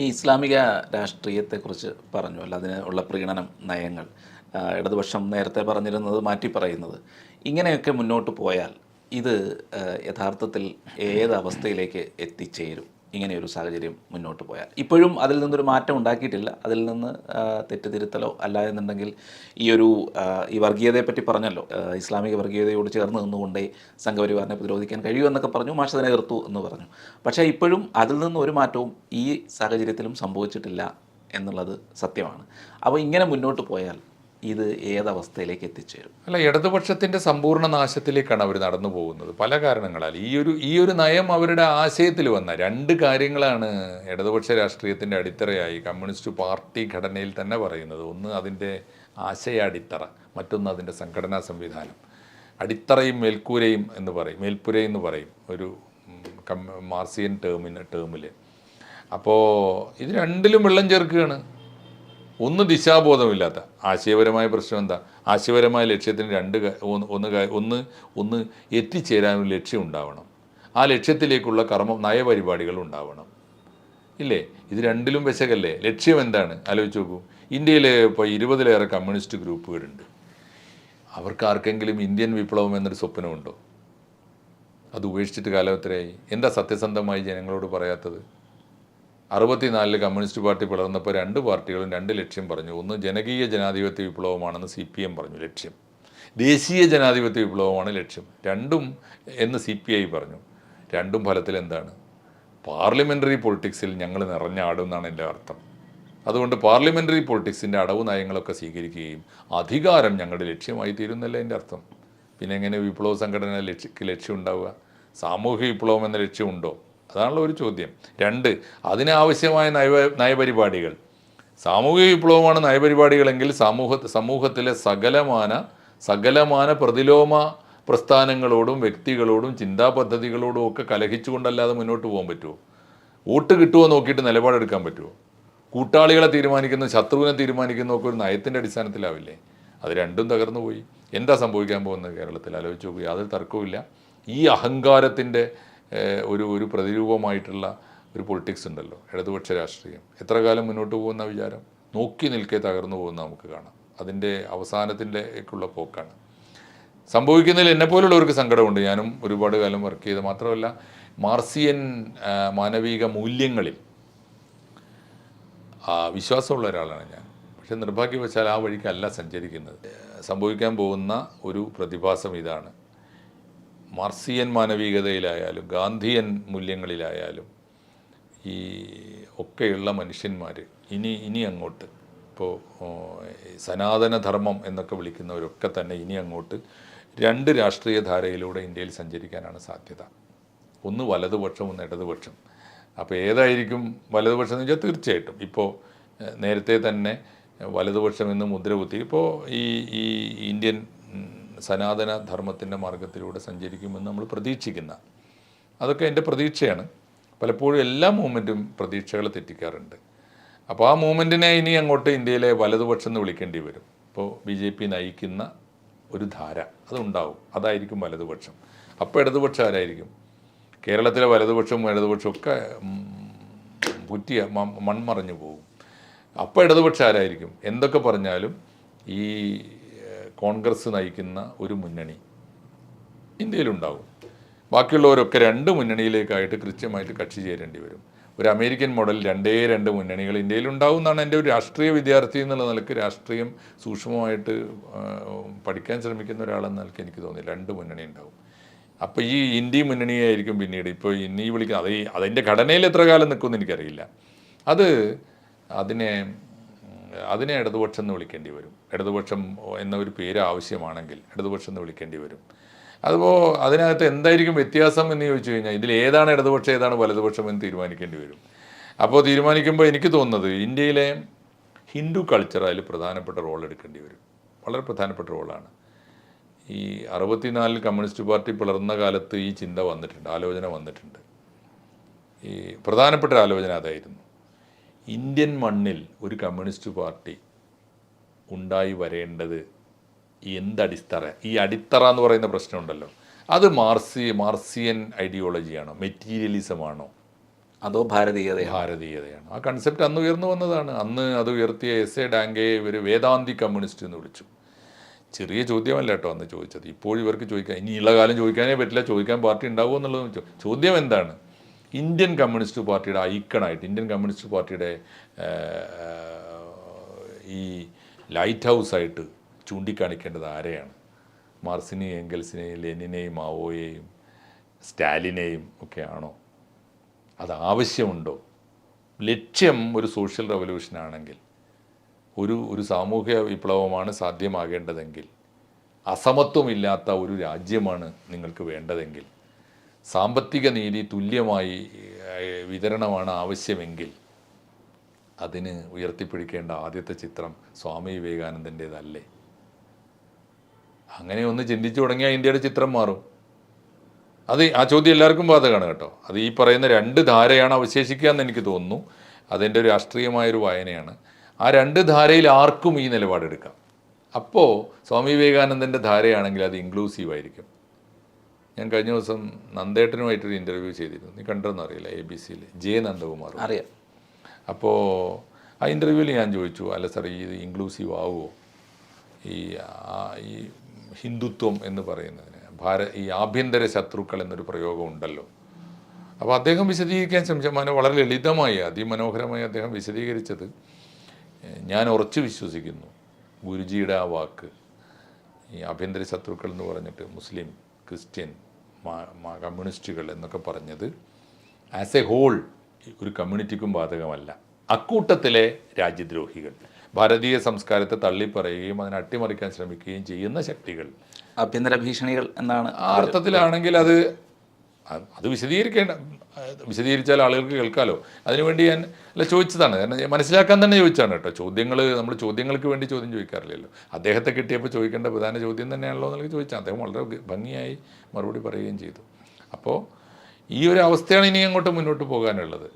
ഈ ഇസ്ലാമിക രാഷ്ട്രീയത്തെക്കുറിച്ച് പറഞ്ഞു അല്ല അതിന് ഉള്ള പ്രീണനം നയങ്ങൾ ഇടതുപക്ഷം നേരത്തെ പറഞ്ഞിരുന്നത് മാറ്റി പറയുന്നത്. ഇങ്ങനെയൊക്കെ മുന്നോട്ട് പോയാൽ ഇത് യഥാർത്ഥത്തിൽ ഏത് അവസ്ഥയിലേക്ക് എത്തിച്ചേരും? ഇങ്ങനെയൊരു സാഹചര്യം മുന്നോട്ട് പോയാൽ. ഇപ്പോഴും അതിൽ നിന്നൊരു മാറ്റം ഉണ്ടാക്കിയിട്ടില്ല. അതിൽ നിന്ന് തെറ്റുതിരുത്തലോ അല്ല എന്നുണ്ടെങ്കിൽ ഈ ഒരു ഈ വർഗീയതയെപ്പറ്റി പറഞ്ഞല്ലോ. ഇസ്ലാമിക വർഗീയതയോട് ചേർന്ന് നിന്നുകൊണ്ടേ സംഘപരിവാറിനെ പ്രതിരോധിക്കാൻ കഴിയൂ എന്നൊക്കെ പറഞ്ഞു. മാഷ് അതിനെ എതിർത്തു എന്ന് പറഞ്ഞു. പക്ഷേ ഇപ്പോഴും അതിൽ നിന്ന് ഒരു മാറ്റവും ഈ സാഹചര്യത്തിലും സംഭവിച്ചിട്ടില്ല എന്നുള്ളത് സത്യമാണ്. അപ്പോൾ ഇങ്ങനെ മുന്നോട്ട് പോയാൽ ഇത് ഏതവസ്ഥയിലേക്ക് എത്തിച്ചേരും. അല്ല ഇടതുപക്ഷത്തിന്റെ സമ്പൂർണ നാശത്തിലേക്കാണ് അവർ നടന്നു പോകുന്നത്. പല കാരണങ്ങളാൽ. ഈ ഒരു ഈ ഒരു നയം അവരുടെ ആശയത്തിൽ വന്ന രണ്ട് കാര്യങ്ങളാണ് ഇടതുപക്ഷ രാഷ്ട്രീയത്തിന്റെ അടിത്തറയായി കമ്മ്യൂണിസ്റ്റ് പാർട്ടി ഘടനയിൽ തന്നെ പറയുന്നത്. ഒന്ന് അതിന്റെ ആശയ അടിത്തറ മറ്റൊന്ന് അതിന്റെ സംഘടനാ സംവിധാനം. അടിത്തറയും മേൽക്കൂരയും എന്ന് പറയും മേൽപ്പുര എന്ന് പറയും ഒരു മാർസിയൻ ടേമിന് ടേമിൽ അപ്പോൾ ഇത് രണ്ടിലും വെള്ളം ചേർക്കുകയാണ്. ഒന്ന് ദിശാബോധമില്ലാത്ത ആശയപരമായ പ്രശ്നം എന്താ? ആശയപരമായ ലക്ഷ്യത്തിന് രണ്ട് ഒന്ന് ഒന്ന് ഒന്ന് എത്തിച്ചേരാനൊരു ലക്ഷ്യം ഉണ്ടാവണം. ആ ലക്ഷ്യത്തിലേക്കുള്ള കർമ്മം നയപരിപാടികൾ ഉണ്ടാവണം. ഇല്ലേ? ഇത് രണ്ടിലും വിശകല്ലേ? ലക്ഷ്യം എന്താണ്? ആലോചിച്ച് നോക്കൂ. ഇന്ത്യയിൽ ഇപ്പോൾ ഇരുപതിലേറെ കമ്മ്യൂണിസ്റ്റ് ഗ്രൂപ്പുകളുണ്ട്. അവർക്ക് ആർക്കെങ്കിലും ഇന്ത്യൻ വിപ്ലവം എന്നൊരു സ്വപ്നമുണ്ടോ? അത് ഉപേക്ഷിച്ചിട്ട് കാലം എത്രയായി? എന്താ സത്യസന്ധമായി ജനങ്ങളോട് പറയാത്തത്? അറുപത്തിനാലിൽ കമ്മ്യൂണിസ്റ്റ് പാർട്ടി പിളർന്നപ്പോൾ രണ്ട് പാർട്ടികളും രണ്ട് ലക്ഷ്യം പറഞ്ഞു. ഒന്ന് ജനകീയ ജനാധിപത്യ വിപ്ലവമാണെന്ന് സി പി എം പറഞ്ഞു ലക്ഷ്യം. ദേശീയ ജനാധിപത്യ വിപ്ലവമാണ് ലക്ഷ്യം. രണ്ടും എന്ന് സി പി ഐ പറഞ്ഞു. രണ്ടും ഫലത്തിൽ എന്താണ്? പാർലമെന്ററി പൊളിറ്റിക്സിൽ ഞങ്ങൾ നിറഞ്ഞാടും എന്നാണ് എന്റെ അർത്ഥം. അതുകൊണ്ട് പാർലമെന്ററി പൊളിറ്റിക്സിന്റെ അടവ് നയങ്ങളൊക്കെ സ്വീകരിക്കുകയും അധികാരം ഞങ്ങളുടെ ലക്ഷ്യമായി തീരുന്നല്ല എന്റെ അർത്ഥം. പിന്നെ എങ്ങനെ വിപ്ലവ സംഘടന ലക്ഷ്യ ലക്ഷ്യം ഉണ്ടാവുക? സാമൂഹ്യ വിപ്ലവം എന്ന ലക്ഷ്യമുണ്ടോ അതാണല്ലോ ഒരു ചോദ്യം. രണ്ട് അതിനാവശ്യമായ നയ നയപരിപാടികൾ. സാമൂഹിക വിപ്ലവമാണ് നയപരിപാടികളെങ്കിൽ സമൂഹ സമൂഹത്തിലെ സകലമാന സകലമാന പ്രതിലോമ പ്രസ്ഥാനങ്ങളോടും വ്യക്തികളോടും ചിന്താ പദ്ധതികളോടും ഒക്കെ കലഹിച്ചുകൊണ്ടല്ലാതെ മുന്നോട്ട് പോകാൻ പറ്റുമോ? വോട്ട് കിട്ടുമോ നോക്കിയിട്ട് നിലപാടെടുക്കാൻ പറ്റുമോ? കൂട്ടാളികളെ തീരുമാനിക്കുന്ന ശത്രുവിനെ തീരുമാനിക്കുന്ന ഒക്കെ ഒരു നയത്തിന്റെ അടിസ്ഥാനത്തിലാവില്ലേ? അത് രണ്ടും തകർന്നു പോയി. എന്താ സംഭവിക്കാൻ പോകുന്നത് കേരളത്തിൽ? ആലോചിച്ച് നോക്കുക യാതൊരു തർക്കവുമില്ല. ഈ അഹങ്കാരത്തിന്റെ ഒരു ഒരു പ്രതിരൂപമായിട്ടുള്ള ഒരു പൊളിറ്റിക്സ് ഉണ്ടല്ലോ. ഇടതുപക്ഷ രാഷ്ട്രീയം. എത്ര കാലം മുന്നോട്ട് പോകുന്ന വിചാരം? നോക്കി നിൽക്കെ തകർന്നു പോകുന്ന നമുക്ക് കാണാം. അതിന്റെ അവസാനത്തിന്റെക്കുള്ള പോക്കാണ്. സംഭവിക്കുന്നതിൽ എന്നെപ്പോലുള്ളവർക്ക് സങ്കടമുണ്ട്. ഞാനും ഒരുപാട് കാലം വർക്ക് ചെയ്ത് മാത്രമല്ല മാർസിയൻ മാനവിക മൂല്യങ്ങളിൽ വിശ്വാസമുള്ള ഒരാളാണ് ഞാൻ. പക്ഷെ നിർഭാഗ്യവശാൽ ആ വഴിക്കല്ല സഞ്ചരിക്കുന്നത്. സംഭവിക്കാൻ പോകുന്ന ഒരു പ്രതിഭാസം ഇതാണ്. മാർസിയൻ മാനവികതയിലായാലും ഗാന്ധിയൻ മൂല്യങ്ങളിലായാലും ഈ ഒക്കെയുള്ള മനുഷ്യന്മാർ ഇനി ഇനി അങ്ങോട്ട്. ഇപ്പോൾ സനാതനധർമ്മം എന്നൊക്കെ വിളിക്കുന്നവരൊക്കെ തന്നെ ഇനി അങ്ങോട്ട് രണ്ട് രാഷ്ട്രീയ ധാരയിലൂടെ ഇന്ത്യയിൽ സഞ്ചരിക്കാനാണ് സാധ്യത. ഒന്ന് വലതുപക്ഷം ഒന്ന് ഇടതുപക്ഷം. അപ്പോൾ ഏതായിരിക്കും വലതുപക്ഷം എന്ന് വെച്ചാൽ തീർച്ചയായിട്ടും ഇപ്പോൾ നേരത്തെ തന്നെ വലതുപക്ഷം എന്ന് മുദ്രകുത്തി. ഇപ്പോൾ ഈ ഈ ഇന്ത്യൻ സനാതന ധർമ്മത്തിന്റെ മാർഗത്തിലൂടെ സഞ്ചരിക്കുമെന്ന് നമ്മൾ പ്രതീക്ഷിക്കുന്ന. അതൊക്കെ എന്റെ പ്രതീക്ഷയാണ്. പലപ്പോഴും എല്ലാ മൂവ്മെന്റും പ്രതീക്ഷകളെ തെറ്റിക്കാറുണ്ട്. അപ്പോൾ ആ മൂവ്മെന്റിനെ ഇനി അങ്ങോട്ട് ഇന്ത്യയിലെ വലതുപക്ഷം എന്ന് വിളിക്കേണ്ടി വരും. ഇപ്പോൾ ബി ജെ പി നയിക്കുന്ന ഒരു ധാര അതുണ്ടാവും. അതായിരിക്കും വലതുപക്ഷം. അപ്പോൾ ഇടതുപക്ഷം ആരായിരിക്കും? കേരളത്തിലെ വലതുപക്ഷവും ഇടതുപക്ഷവും ഒക്കെ പുറ്റിയ മൺമറഞ്ഞു പോകും. അപ്പോൾ ഇടതുപക്ഷം ആരായിരിക്കും? എന്തൊക്കെ പറഞ്ഞാലും ഈ കോൺഗ്രസ് നയിക്കുന്ന ഒരു മുന്നണി ഇന്ത്യയിലുണ്ടാവും. ബാക്കിയുള്ളവരൊക്കെ രണ്ട് മുന്നണിയിലേക്കായിട്ട് കൃത്യമായിട്ട് കക്ഷി ചേരേണ്ടി വരും. ഒരു അമേരിക്കൻ മോഡൽ രണ്ടേ രണ്ട് മുന്നണികൾ ഇന്ത്യയിൽ ഉണ്ടാവും എന്നാണ് എന്റെ ഒരു രാഷ്ട്രീയ വിദ്യാർത്ഥി എന്നുള്ള നിലയ്ക്ക് രാഷ്ട്രീയം സൂക്ഷ്മമായിട്ട് പഠിക്കാൻ ശ്രമിക്കുന്ന ഒരാളെന്ന നിലയ്ക്ക് എനിക്ക് തോന്നി രണ്ട് മുന്നണി ഉണ്ടാവും. അപ്പോൾ ഈ ഇന്ത്യ മുന്നണിയായിരിക്കും പിന്നീട്. ഇപ്പോൾ ഇന്നീ വിളിക്കുന്ന അത് അതിന്റെ ഘടനയിൽ എത്ര കാലം നിൽക്കുമെന്ന് എനിക്കറിയില്ല. അത് അതിനെ അതിനെ ഇടതുപക്ഷം എന്ന് വിളിക്കേണ്ടി വരും. ഇടതുപക്ഷം എന്ന ഒരു പേര് ആവശ്യമാണെങ്കിൽ ഇടതുപക്ഷം എന്ന് വിളിക്കേണ്ടി വരും. അതിപ്പോൾ അതിനകത്ത് എന്തായിരിക്കും വ്യത്യാസം എന്ന് ചോദിച്ചു കഴിഞ്ഞാൽ ഇതിൽ ഏതാണ് ഇടതുപക്ഷം ഏതാണ് വലതുപക്ഷം എന്ന് തീരുമാനിക്കേണ്ടി വരും. അപ്പോൾ തീരുമാനിക്കുമ്പോൾ എനിക്ക് തോന്നുന്നത് ഇന്ത്യയിലെ ഹിന്ദു കൾച്ചർ അതിൽ പ്രധാനപ്പെട്ട റോൾ എടുക്കേണ്ടി വരും. വളരെ പ്രധാനപ്പെട്ട റോളാണ് ഈ അറുപത്തിനാലിൽ കമ്മ്യൂണിസ്റ്റ് പാർട്ടി പിളർന്ന കാലത്ത് ഈ ചിന്ത വന്നിട്ടുണ്ട് ആലോചന വന്നിട്ടുണ്ട്. ഈ പ്രധാനപ്പെട്ട ആലോചന അതായിരുന്നു. ഇന്ത്യൻ മണ്ണിൽ ഒരു കമ്മ്യൂണിസ്റ്റ് പാർട്ടി ഉണ്ടായി വരേണ്ടത് എന്തടിത്തറ ഈ അടിത്തറ എന്ന് പറയുന്ന പ്രശ്നമുണ്ടല്ലോ. അത് മാർസി മാർസിയൻ ഐഡിയോളജിയാണോ മെറ്റീരിയലിസമാണോ? അതോ ഭാരതീയത ഭാരതീയതയാണ്? ആ കൺസെപ്റ്റ് അന്ന് ഉയർന്നു വന്നതാണ്. അന്ന് അത് ഉയർത്തിയ എസ് എ ഡാങ്കയെ ഇവർ വേദാന്തി കമ്മ്യൂണിസ്റ്റ് എന്ന് വിളിച്ചു. ചെറിയ ചോദ്യമല്ല കേട്ടോ അന്ന് ചോദിച്ചത്. ഇപ്പോൾ ഇവർക്ക് ചോദിക്കാൻ ഇനിയുള്ള കാലം ചോദിക്കാനേ പറ്റില്ല ചോദിക്കാൻ പാർട്ടി ഉണ്ടാവുമോ എന്നുള്ളത് ചോദ്യം എന്താണ്? ഇന്ത്യൻ കമ്മ്യൂണിസ്റ്റ് പാർട്ടിയുടെ ഐക്കണായിട്ട് ഇന്ത്യൻ കമ്മ്യൂണിസ്റ്റ് പാർട്ടിയുടെ ഈ ലൈറ്റ് ഹൗസായിട്ട് ചൂണ്ടിക്കാണിക്കേണ്ടത് ആരെയാണ്? മാർസിനെയും എംഗൽസിനെയും ലെനിനെയും മാവോയെയും സ്റ്റാലിനെയും ഒക്കെയാണോ അത് ആവശ്യമുണ്ടോ? ലക്ഷ്യം ഒരു സോഷ്യൽ റവല്യൂഷൻ ആണെങ്കിൽ ഒരു ഒരു സാമൂഹ്യ വിപ്ലവമാണ് സാധ്യമാകേണ്ടതെങ്കിൽ അസമത്വമില്ലാത്ത ഒരു രാജ്യമാണ് നിങ്ങൾക്ക് വേണ്ടതെങ്കിൽ സാമ്പത്തിക നീതി തുല്യമായി വിതരണമാണ് ആവശ്യമെങ്കിൽ അതിന് ഉയർത്തിപ്പിടിക്കേണ്ട ആദ്യത്തെ ചിത്രം സ്വാമി വിവേകാനന്ദന്റേതല്ലേ. അങ്ങനെ ഒന്ന് ചിന്തിച്ചു തുടങ്ങിയാൽ ഇന്ത്യയുടെ ചിത്രം മാറും. അത് ആ ചോദ്യം എല്ലാവർക്കും ബാധകമാണ് കേട്ടോ. അത് ഈ പറയുന്ന രണ്ട് ധാരയാണ് അവശേഷിക്കുക എന്ന് എനിക്ക് തോന്നുന്നു. അതിന്റെ ഒരു രാഷ്ട്രീയമായൊരു വായനയാണ്. ആ രണ്ട് ധാരയിൽ ആർക്കും ഈ നിലപാടെടുക്കാം. അപ്പോൾ സ്വാമി വിവേകാനന്ദന്റെ ധാരയാണെങ്കിൽ അത് ഇൻക്ലൂസീവ് ആയിരിക്കും. ഞാൻ കഴിഞ്ഞ ദിവസം നന്ദേട്ടനുമായിട്ടൊരു ഇന്റർവ്യൂ ചെയ്തിരുന്നു. നീ കണ്ടെന്ന് അറിയില്ല എ ബി സിയിൽ ജെ നന്ദകുമാർ അറിയാം. അപ്പോൾ ആ ഇന്റർവ്യൂവിൽ ഞാൻ ചോദിച്ചു അല്ല സാർ ഇത് ഇൻക്ലൂസീവ് ആവുമോ ഈ ഈ ഹിന്ദുത്വം എന്ന് പറയുന്നതിന്. ഭാര ഈ ആഭ്യന്തര ശത്രുക്കൾ എന്നൊരു പ്രയോഗം ഉണ്ടല്ലോ. അപ്പോൾ അദ്ദേഹം വിശദീകരിക്കാൻ ശ്രമിച്ച മനോ വളരെ ലളിതമായി അതിമനോഹരമായി അദ്ദേഹം വിശദീകരിച്ചത് ഞാൻ ഉറച്ചു വിശ്വസിക്കുന്നു ഗുരുജിയുടെ ആ വാക്ക്. ഈ ആഭ്യന്തര ശത്രുക്കൾ എന്ന് പറഞ്ഞിട്ട് മുസ്ലിം ക്രിസ്ത്യൻ കമ്മ്യൂണിസ്റ്റുകൾ എന്നൊക്കെ പറഞ്ഞത് ആസ് എ ഹോൾ ഒരു കമ്മ്യൂണിറ്റിക്കും ബാധകമല്ല. അക്കൂട്ടത്തിലെ രാജ്യദ്രോഹികൾ ഭാരതീയ സംസ്കാരത്തെ തള്ളിപ്പറയുകയും അതിനെ അട്ടിമറിക്കാൻ ശ്രമിക്കുകയും ചെയ്യുന്ന ശക്തികൾ. ആഭ്യന്തര ഭീഷണികൾ എന്നാണ് ആ അർത്ഥത്തിലാണെങ്കിൽ അത് അത് വിശദീകരിക്കേണ്ട. വിശദീകരിച്ചാൽ ആളുകൾക്ക് കേൾക്കാമല്ലോ അതിനുവേണ്ടി ഞാൻ അല്ല ചോദിച്ചതാണ്. കാരണം മനസ്സിലാക്കാൻ തന്നെ ചോദിച്ചാണ് കേട്ടോ. ചോദ്യങ്ങൾ നമ്മൾ ചോദ്യങ്ങൾക്ക് വേണ്ടി ചോദ്യം ചോദിക്കാറില്ലല്ലോ. അദ്ദേഹത്തെ കിട്ടിയപ്പോൾ ചോദിക്കേണ്ട പ്രധാന ചോദ്യം തന്നെയാണല്ലോ എന്നൊക്കെ ചോദിച്ചാൽ അദ്ദേഹം വളരെ ഭംഗിയായി മറുപടി പറയുകയും ചെയ്തു. അപ്പോൾ ഈ ഒരു അവസ്ഥയാണ് ഇനി അങ്ങോട്ട് മുന്നോട്ട് പോകാനുള്ളത്.